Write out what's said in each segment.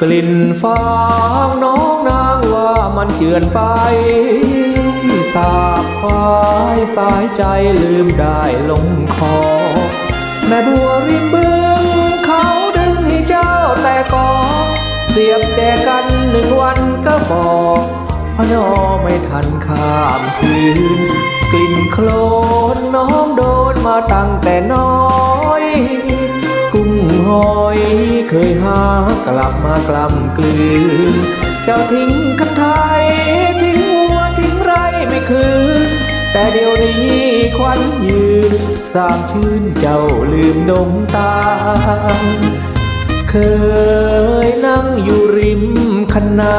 กลิ่นฟางน้องนางว่ามันเจือนไป สาบควายสายใจลืมได้ลงคอ แม่บัวริมบึงเขาดึงให้เจ้าแต่กอเสียบแต่กันหนึ่งวันก็ฟอพระนอไม่ทันข้ามคืน กลิ่นโคลนน้องโดนมาตั้งแต่น้อย กุ้งหอย ยหากลับมากลำกลืน เจ้าทิ้งคันไทย ทิ้งวัวทิ้งไรไม่คืน แต่เดี๋ยวนี้ควันยืนสามชื่นเจ้าลืมดงตา เคยนั่งอยู่ริมคันนา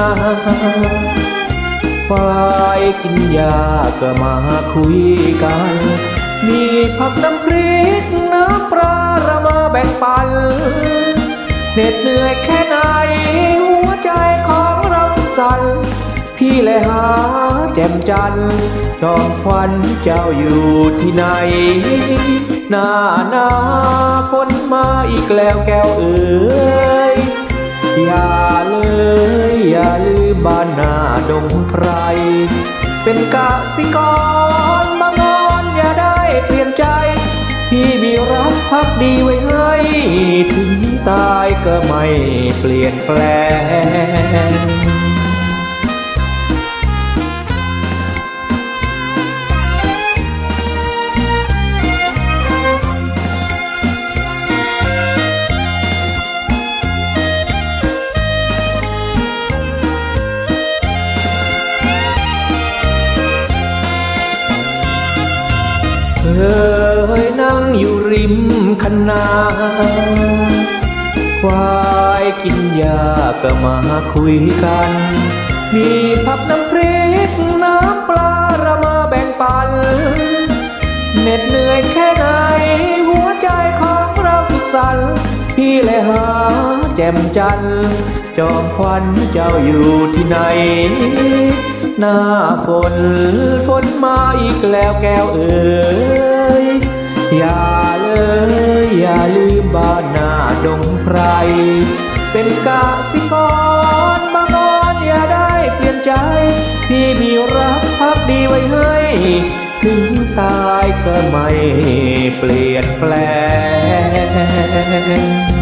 ฝ่ายกินยาก็มาคุยกัน มีผักน้ำพริกน้ำปลาระมาแบ่งปัน เหน็ดเหนื่อยแค่ไหน หัวใจของเราสุขสันต์พี่เลยหาแจ่มจันทร์จอมควันเจ้าอยู่ที่ไหน หน้าหน้าฝนมาอีกแล้วแก้วเอ๋ยอย่าเลยอย่าลืมบ้านนาดงไพร เป็นกะสิกรบางอนอย่าได้เปลี่ยนใจ พี่มีรักพักดีไว้ให้ถึงตายก็ไม่เปลี่ยนแปลง เคยนั่งอยู่ริมคันนาควายกินหญ้าก็มาคุยกัน มีผักน้ำพริกน้ำปลาระมาแบ่งปันเหน็ดเหนื่อยแค่ไหน หัวใจของเราสุขสันต์พี่เลยหาแจ่มจันจอมควันเจ้าอยู่ที่ไหน หน้าฝนฝนมาอีกแล้วแก้วเอ๋ยอย่าเลยอย่าลืมบ้านนาดงไพร เป็นกะสิกรบางอ่อนอย่าได้เปลี่ยนใจ พี่มีรักพักดีไว้ให้ ถึงตายก็ไม่เปลี่ยนแปลง